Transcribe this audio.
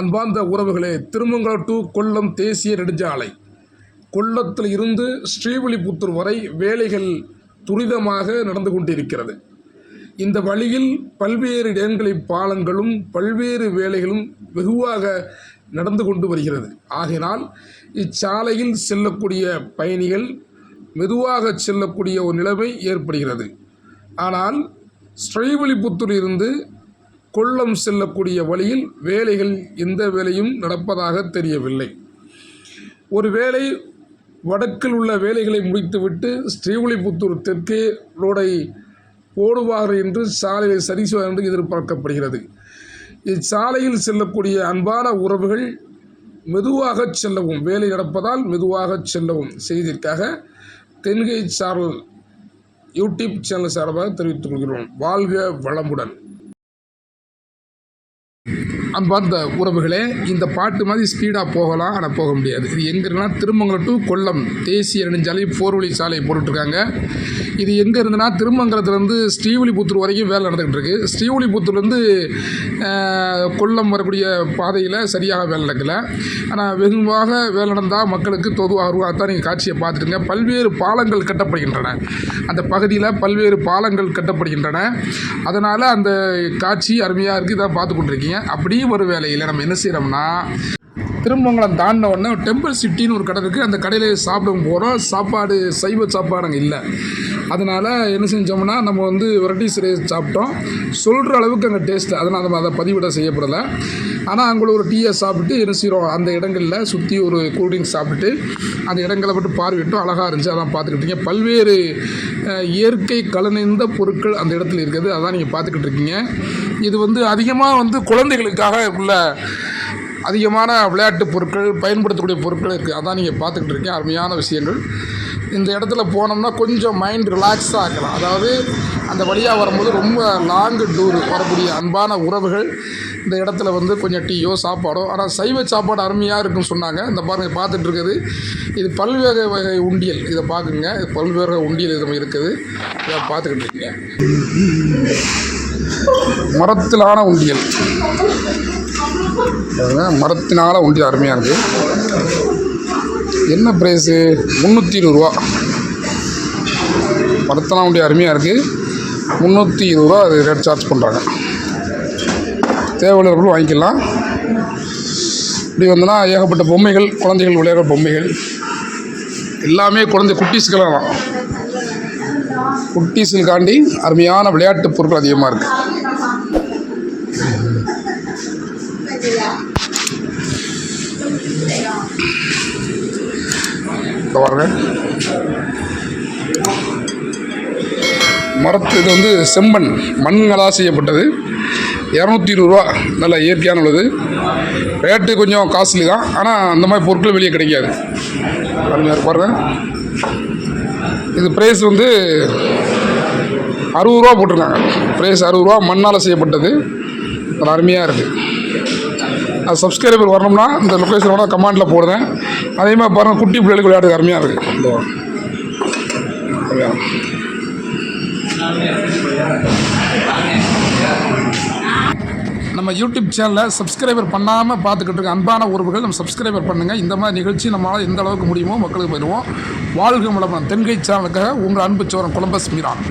அன்பார்ந்த உறவுகளே திருமங்கலம் டு கொல்லம் தேசிய நெடுஞ்சாலை. கொல்லத்தில் இருந்து ஸ்ரீவில்லிபுத்தூர் வரை வேலைகள் துரிதமாக நடந்து கொண்டிருக்கிறது. இந்த வழியில் பல்வேறு இடங்களில் பாலங்களும் பல்வேறு வேலைகளும் வெகுவாக நடந்து கொண்டு வருகிறது. ஆகினால் இச்சாலையில் செல்லக்கூடிய பயணிகள் மெதுவாக செல்லக்கூடிய ஒரு நிலைமை ஏற்படுகிறது. ஆனால் ஸ்ரீவில்லிபுத்தூர் இருந்து கொல்லம் செல்லக்கூடிய வழியில் வேலைகள் எந்த வேலையும் நடப்பதாக தெரியவில்லை. ஒருவேளை வடக்கில் உள்ள வேலைகளை முடித்துவிட்டு ஸ்ரீவில்லிபுத்தூர் தெற்கே ரோடை போடுவார்கள் என்று சாலையை சரி செய்வார் என்று எதிர்பார்க்கப்படுகிறது. இச்சாலையில் செல்லக்கூடிய அன்பான உறவுகள் மெதுவாக செல்லவும் வேலை நடப்பதால் மெதுவாக செல்லவும் செய்திற்காக தென்கை சாரல் யூடியூப் சேனல் சார்பாக தெரிவித்துக் கொள்கிறோம். வாழ்க வளமுடன். அன்பார்ந்த உறவுகளே இந்த பாட்டு மாதிரி ஸ்பீடாக போகலாம் ஆனால் போக முடியாது. இது எங்கே திருமங்கலம் டு கொல்லம் தேசிய நெடுஞ்சாலை ஃபோர் வழி சாலை போட்டுட்ருக்காங்க. இது எங்கே இருந்துன்னா திருமங்கலத்துலேருந்து ஸ்ரீவிலிபுத்தூர் வரைக்கும் வேலை நடந்துகிட்டு இருக்குது ஸ்ரீவிலிபுத்தூர்லேருந்து கொல்லம் வரக்கூடிய பாதையில் சரியாக வேலை நடக்கலை. ஆனால் வெகுவாக வேலை நடந்தால் மக்களுக்கு தொதுவாக இருக்கும் அதான் நீங்கள் காட்சியை பார்த்துட்டுங்க. பல்வேறு பாலங்கள் கட்டப்படுகின்றன. அந்த பகுதியில் பல்வேறு பாலங்கள் கட்டப்படுகின்றன. அதனால் அந்த காட்சி அருமையாக இருக்குது இதான் பார்த்து கொண்டிருக்கீங்க. அப்படியே ஒரு வேலையில் நம்ம என்ன செய்கிறோம்னா திருமங்கலம் தாண்டின உடனே டெம்பிள் சிட்டின்னு ஒரு கடை இருக்குது அந்த கடையில் சாப்பிட போகிறோம் சாப்பாடு சைவ சாப்பாடு அங்கே இல்லை. அதனால் என்ன செஞ்சோம்னா நம்ம வந்து வெரைட்டிஸ் ரைஸ் சாப்பிட்டோம். சொல்கிற அளவுக்கு அங்கே டேஸ்ட்டு அதனால் நம்ம அதை பதிவிட செய்யப்படலை. ஆனால் அங்கே ஒரு டீயை சாப்பிட்டு என்ன செய்கிறோம் அந்த இடங்களில் சுற்றி ஒரு கூல்ட்ரிங்க்ஸ் சாப்பிட்டு அந்த இடங்களை மட்டும் பார்வையிட்டோம். அழகாக இருந்துச்சு. அதான் பார்த்துக்கிட்டீங்க பல்வேறு இயற்கை கலனிந்த பொருட்கள் அந்த இடத்துல இருக்குது. அதான் நீங்கள் பார்த்துக்கிட்டு இருக்கீங்க. இது வந்து அதிகமாக வந்து குழந்தைகளுக்காக உள்ள அதிகமான விளையாட்டு பொருட்கள் பயன்படுத்தக்கூடிய பொருட்கள் இருக்குது அதான் நீங்கள் பார்த்துக்கிட்டு இருக்கீங்க. அருமையான விஷயங்கள். இந்த இடத்துல போனோம்னா கொஞ்சம் மைண்ட் ரிலாக்ஸாக ஆக்கலாம் அதாவது அந்த வழியாக வரும்போது ரொம்ப லாங்கு டூர் வரக்கூடிய அன்பான உறவுகள் இந்த இடத்துல வந்து கொஞ்சம் டீயோ சாப்பாடோ ஆனால் சைவ சாப்பாடு அருமையாக இருக்குன்னு சொன்னாங்க. இந்த பாருங்கள் பார்த்துட்டு இருக்குது. இது பல்வேறு வகை உண்டியல். இதை பார்க்குங்க. இது பல்வேறு உண்டியல் இது இருக்குது. இதை பார்த்துக்கிட்டு இருக்கீங்க. மரத்திலான உண்டியல். மரத்தினால உண்டியல் அருமையாக இருக்குது என்ன ப்ரைஸு முந்நூற்றி இருபதுரூவா மரத்தெல்லாம் உண்டியல் அருமையாக இருக்குது முந்நூற்றி இருபது ரூபா அது ரேட் சார்ஜ் பண்ணுறாங்க தேவையுள்ளவர்களும் வாங்கிக்கலாம். இப்படி வந்தோன்னா ஏகப்பட்ட பொம்மைகள் குழந்தைகள் விளையாடுற பொம்மைகள். எல்லாமே குழந்தை குட்டீஸ்க்கெல்லாம் குட்டீஸுக்காண்டி அருமையான விளையாட்டு பொருட்கள் அதிகமாக இருக்குது பாருங்க. மரத்து இது வந்து செம்மண் மண்களாக செய்யப்பட்டது. இரநூத்தி இருபது ரூபா நல்ல இயற்கையான உள்ளது. ரேட்டு கொஞ்சம் காஸ்ட்லி தான். ஆனால் அந்த மாதிரி பொருட்கள் வெளியே கிடைக்காது. அருமையாக பாருங்க. இது ப்ரைஸ் வந்து அறுபது ரூபா போட்டிருக்காங்க. ப்ரைஸ் அறுபது ரூபா மண்ணால் செய்யப்பட்டது. அது அருமையாக இருக்குது அது சப்ஸ்கிரைபர் வரணும்னா இந்த லொக்கேஷனோட கமாண்டில் போடுறேன். அதே மாதிரி பாருங்கள் குட்டி பிள்ளைகளுக்கு விளையாடுறது அருமையாக இருக்குது இந்த நம்ம யூடியூப் சேனலை சப்ஸ்கிரைபர் பண்ணாமல் பார்த்துக்கிட்டு இருக்க அன்பான உறவுகள் நம்ம சப்ஸ்கிரைபர் பண்ணுங்கள் இந்த மாதிரி நிகழ்ச்சி நம்மளால் எந்த அளவுக்கு முடியுமோ மக்களுக்கு போயிடுவோம். வாழ்க வளமுடன். தென்கை சேனலுக்காக உங்கள் அன்பு சோரன் கொலம்பஸ் மீரான்